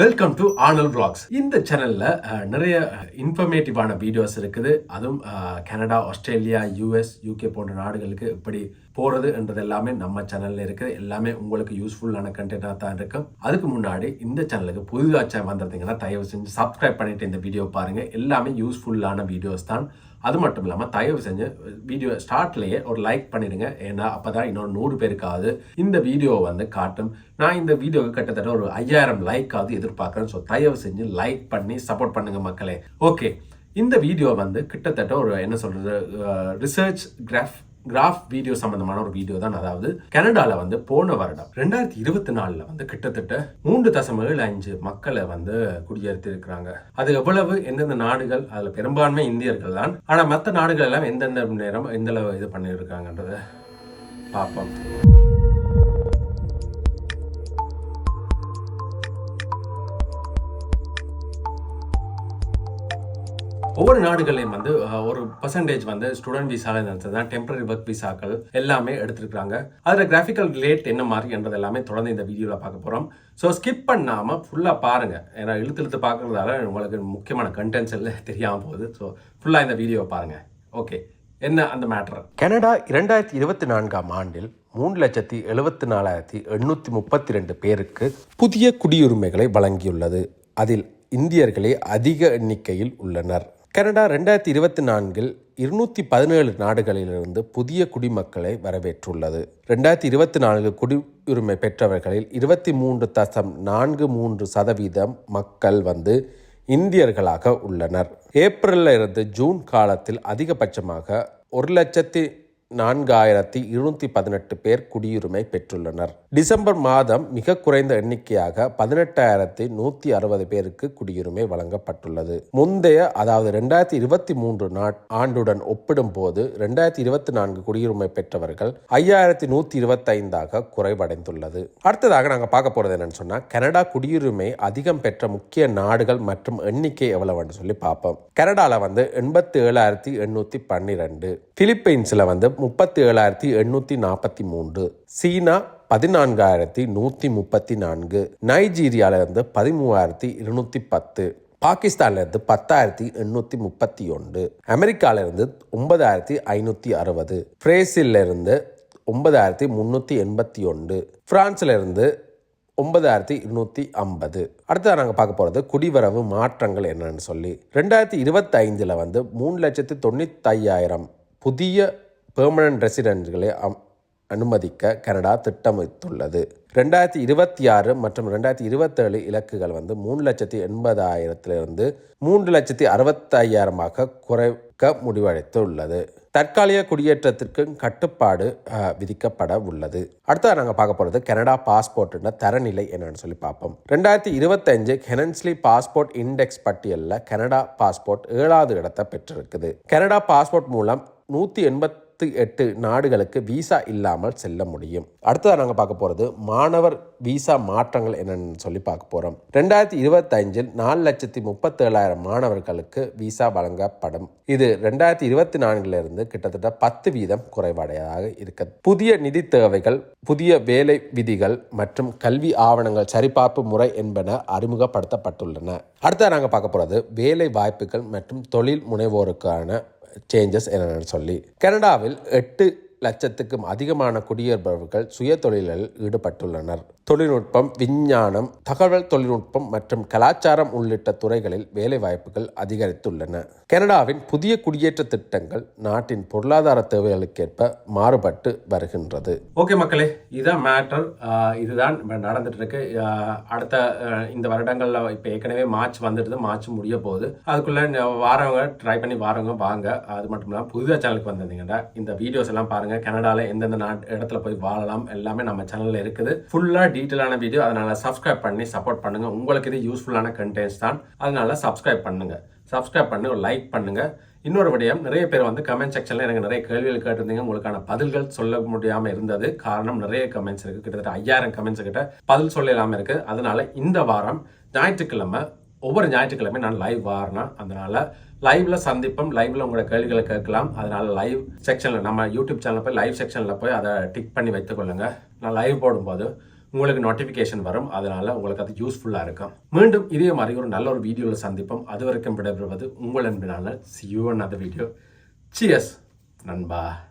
Welcome to ஆனல் vlogs. இந்த சேனலில் நிறைய இன்ஃபர்மேட்டிவான வீடியோஸ் இருக்குது. அதுவும் கனடா ஆஸ்திரேலியா யூஎஸ் யூகே போன்ற நாடுகளுக்கு எப்படி போகிறது என்றது எல்லாமே நம்ம சேனலில் இருக்குது. எல்லாமே உங்களுக்கு யூஸ்ஃபுல்லான கண்டென்ட்டாக தான் இருக்கும். அதுக்கு முன்னாடி இந்த சேனலுக்கு புதுதாச்சா வந்திருந்தீங்கன்னா தயவு செஞ்சு சப்ஸ்கிரைப் பண்ணிட்டு இந்த வீடியோ பாருங்கள் எல்லாமே யூஸ்ஃபுல்லான வீடியோஸ் தான். அது மட்டும் இல்லாமல் தயவு செஞ்சு வீடியோ ஸ்டார்ட்லேயே ஒரு லைக் பண்ணிடுங்க. ஏன்னா அப்போ தான் இன்னொரு நூறு பேருக்காவது இந்த வீடியோவை வந்து காட்டும். நான் இந்த வீடியோவுக்கு கிட்டத்தட்ட ஒரு ஐயாயிரம் லைக்காவது எதிர்பார்க்குறேன். ஸோ தயவு செஞ்சு லைக் பண்ணி சப்போர்ட் பண்ணுங்கள் மக்களே. ஓகே இந்த வீடியோ வந்து கிட்டத்தட்ட ஒரு என்ன சொல்கிறது ரிசர்ச் கிராஃப் கிராஃப் வீடியோ சம்பந்தமான ஒரு வீடியோ தான். அதாவது கனடாவில் வந்து போன வருடம் ரெண்டாயிரத்தி இருபத்தி நாலில் வந்து கிட்டத்தட்ட மூன்று தசம் ஏழு அஞ்சு மக்களை வந்து குடியேற்றி இருக்கிறாங்க அது எவ்வளவு? எந்தெந்த நாடுகள்? அதில் பெரும்பான்மை இந்தியர்கள் தான். ஆனால் மற்ற நாடுகள் எல்லாம் எந்தெந்த நேரம் எந்த அளவு இது பண்ணியிருக்காங்கன்றத பார்ப்போம். ஒவ்வொரு நாடுகளையும் வந்து ஒரு பர்சன்டேஜ் வந்து ஸ்டூடெண்ட் விசால நடத்தது தான். டெம்பரரி ஒர்க் விசாக்கள் எல்லாமே எடுத்திருக்காங்க அதில் கிராஃபிக்கல் ரிலேட் என்ன மாதிரி என்றது எல்லாமே தொடர்ந்து இந்த வீடியோவில் பார்க்க போகிறோம் ஸோ ஸ்கிப் பண்ணாமல் ஃபுல்லாக பாருங்கள் ஏன்னா இழுத்து இழுத்து பார்க்கறதால உங்களுக்கு முக்கியமான கண்டென்ட்ஸ் எல்லாம் தெரியாமல் போகுது. ஸோ ஃபுல்லாக இந்த வீடியோவை பாருங்கள் ஓகே என்ன அந்த மேட்டர் கனடா இரண்டாயிரத்தி இருபத்தி நான்காம் ஆண்டில் மூன்று லட்சத்தி எழுபத்தி நாலாயிரத்தி எண்ணூற்றி முப்பத்தி ரெண்டு பேருக்கு புதிய குடியுரிமைகளை வழங்கியுள்ளது. அதில் இந்தியர்களே அதிக எண்ணிக்கையில் உள்ளனர். கனடா ரெண்டாயிரத்தி இருபத்தி நான்கில் இருநூற்றி பதினேழு நாடுகளிலிருந்து புதிய குடிமக்களை வரவேற்றுள்ளது. ரெண்டாயிரத்தி இருபத்தி நான்கு குடியுரிமை பெற்றவர்களில் இருபத்தி மூன்று தசம் நான்கு மூன்று சதவீதம் மக்கள் வந்து இந்தியர்களாக உள்ளனர். ஏப்ரல்ல இருந்து ஜூன் காலத்தில் அதிகபட்சமாக ஒரு லட்சத்தி நான்காயிரத்தி இருநூத்தி பதினெட்டு பேர் குடியுரிமை பெற்றுள்ளனர். டிசம்பர் மாதம் மிக குறைந்த எண்ணிக்கையாக பதினெட்டாயிரத்தி நூத்தி அறுபது பேருக்கு குடியுரிமை வழங்கப்பட்டுள்ளது. முந்தைய அதாவது ரெண்டாயிரத்தி இருபத்தி மூன்று ஆண்டுடன் ஒப்பிடும்போது ரெண்டாயிரத்தி இருபத்தி நான்கு குடியுரிமை பெற்றவர்கள் ஐயாயிரத்தி நூத்தி இருபத்தி ஐந்தாக குறைவடைந்துள்ளது. அடுத்ததாக நாங்க பார்க்க போறது என்னன்னு சொன்னா கனடா குடியுரிமை அதிகம் பெற்ற முக்கிய நாடுகள் மற்றும் எண்ணிக்கை எவ்வளவுன்னு சொல்லி பார்ப்போம். கனடால வந்து எண்பத்தி ஏழாயிரத்தி எண்ணூத்தி பன்னிரெண்டு. பிலிப்பைன்ஸ்ல வந்து முப்பத்தி ஏழாயிரத்தி எண்ணூத்தி நாற்பத்தி மூன்று. சீனா பதினான்காயிரத்தி நூத்தி முப்பத்தி நான்கு. நைஜீரியால இருந்து பதிமூவாயிரத்தி இருநூத்தி பத்து. பாகிஸ்தான்ல இருந்து பத்தாயிரத்தி எண்ணூத்தி முப்பத்தி ஒன்று. அமெரிக்கால இருந்து ஒன்பதாயிரத்தி ஐநூத்தி அறுபது. பிரேசில்ல இருந்து ஒன்பதாயிரத்தி முன்னூத்தி எண்பத்தி ஒன்று. பிரான்ஸ்ல இருந்து ஒன்பதாயிரத்தி இருநூத்தி ஐம்பது. அடுத்ததாக நாங்கள் பார்க்க போகிறது குடிவரவு மாற்றங்கள் என்னன்னு சொல்லி. ரெண்டாயிரத்தி இருபத்தி ஐந்தில் வந்து மூணு லட்சத்தி தொண்ணூத்தையாயிரம் புதிய பெர்மனன்ட் ரெசிடென்ட்களை அனுமதிக்க கனடா திட்டமிட்டுள்ளது. ரெண்டாயிரத்தி இருபத்தி ஆறு மற்றும் ரெண்டாயிரத்தி இருபத்தேழு இலக்குகள் வந்து மூணு லட்சத்தி எண்பதாயிரத்திலிருந்து மூன்று லட்சத்தி அறுபத்தையாயிரமாக குறைக்க முடிவடைத்து உள்ளது தற்காலிக குடியேற்றத்திற்கு கட்டுப்பாடு விதிக்கப்பட உள்ளது. அடுத்தது நாங்கள் பார்க்க போகிறது கனடா பாஸ்போர்ட்னா தரநிலை என்னன்னு சொல்லி பார்ப்போம். ரெண்டாயிரத்தி இருபத்தஞ்சு கெனன்ஸ்லி பாஸ்போர்ட் இண்டெக்ஸ் பட்டியலில் கனடா பாஸ்போர்ட் ஏழாவது இடத்தை பெற்றிருக்குது. கனடா பாஸ்போர்ட் மூலம் நூற்றி எண்பத்தி எட்டு நாடுகளுக்கு விசா இல்லாமல் செல்ல முடியும். அடுத்ததாக நாங்கள் பார்க்க போகிறது மாணவர் விசா மாற்றங்கள் என்னன்னு சொல்லி பார்க்க போகிறோம் ரெண்டாயிரத்தி இருபத்தஞ்சில் நாலு லட்சத்தி முப்பத்தேழாயிரம் மாணவர்களுக்கு விசா வழங்கப்படும். இது ரெண்டாயிரத்தி இருபத்தி நான்கிலிருந்து கிட்டத்தட்ட பத்து வீதம் குறைவடையதாக இருக்குது புதிய நிதி தேவைகள் புதிய வேலை விதிகள் மற்றும் கல்வி ஆவணங்கள் சரிபார்ப்பு முறை என்பன அறிமுகப்படுத்தப்பட்டுள்ளன. அடுத்ததாக நாங்கள் பார்க்க போகிறது வேலை வாய்ப்புகள் மற்றும் தொழில் முனைவோருக்கான சேஞ்சஸ் என்னென்னு சொல்லி கனடாவில் எட்டு லட்சத்துக்கும் அதிகமான குடியேறுபவர்கள் சுய தொழிலில் ஈடுபட்டுள்ளனர். தொழில்நுட்பம் விஞ்ஞானம் தகவல் தொழில்நுட்பம் மற்றும் கலாச்சாரம் உள்ளிட்ட துறைகளில் வேலைவாய்ப்புகள் அதிகரித்துள்ளன. கனடாவின் புதிய குடியேற்ற திட்டங்கள் நாட்டின் பொருளாதார தேவைகளுக்கேற்ப மாறுபட்டு வருகின்றது. ஓகே மக்களே இதுதான் மேட்டர். இதுதான் நடந்துட்டு இருக்கு அடுத்த இந்த வருடங்களில் இப்போ ஏற்கனவே மார்ச் வந்துடுது. மார்ச் முடிய போகுது. அதுக்குள்ள வாரவங்க ட்ரை பண்ணி வாரவங்க வாங்க. அது மட்டும் இல்லாமல் புதிதாக சேனலுக்கு வந்திருந்தீங்கன்னா இந்த வீடியோஸ் எல்லாம் பாருங்க. கனடால எந்தெந்த நாட் இடத்துல போய் வாழலாம் எல்லாமே நம்ம சேனல்ல இருக்குது. ஃபுல்லா டீட்டெயிலான வீடியோ அதனால சப்ஸ்கிரைப் பண்ணி சப்போர்ட் பண்ணுங்க. உங்களுக்கு இது யூஸ்ஃபுல்லான கண்டென்ட்ஸ் தான். அதனால சப்ஸ்கிரைப் பண்ணுங்க. சப்ஸ்கிரைப் பண்ணி லைக் பண்ணுங்க. இன்னொரு விடயம் நிறைய பேர் வந்து கமெண்ட் செக்ஷன்ல எனக்கு நிறைய கேள்விகள் கேட்டிருந்தீங்க. உங்களுக்கான பதில்கள் சொல்ல முடியாம இருந்தது. காரணம் நிறைய கமெண்ட்ஸ் இருக்கு. கிட்டத்தட்ட ஐயாயிரம் கமெண்ட்ஸ் கிட்ட பதில் சொல்ல இல்லாம இருக்கு. அதனால இந்த வாரம் ஞாயிற்றுக்கிழமை ஒவ்வொரு ஞாயிற்றுக்கிழமை நான் லைவ் வாரேன்னா அதனால லைவ்ல சந்திப்போம். லைவ்ல உங்களோட கேள்விகளை கேட்கலாம். அதனால லைவ் செக்ஷன்ல நம்ம யூடியூப் சேனல்ல போய் லைவ் செக்ஷன்ல போய் அதை டிக் பண்ணி வைத்துக்கொள்ளுங்க நான் லைவ் போடும்போது உங்களுக்கு நோட்டிஃபிகேஷன் வரும். அதனால உங்களுக்கு அது யூஸ்ஃபுல்லாக இருக்கும். மீண்டும் இதே மாதிரி ஒரு நல்ல ஒரு வீடியோவில் சந்திப்போம். அது வரைக்கும் விடைபெறுவது உங்கள் அன்பினால. சி யூ another வீடியோ சியஸ் நண்பா.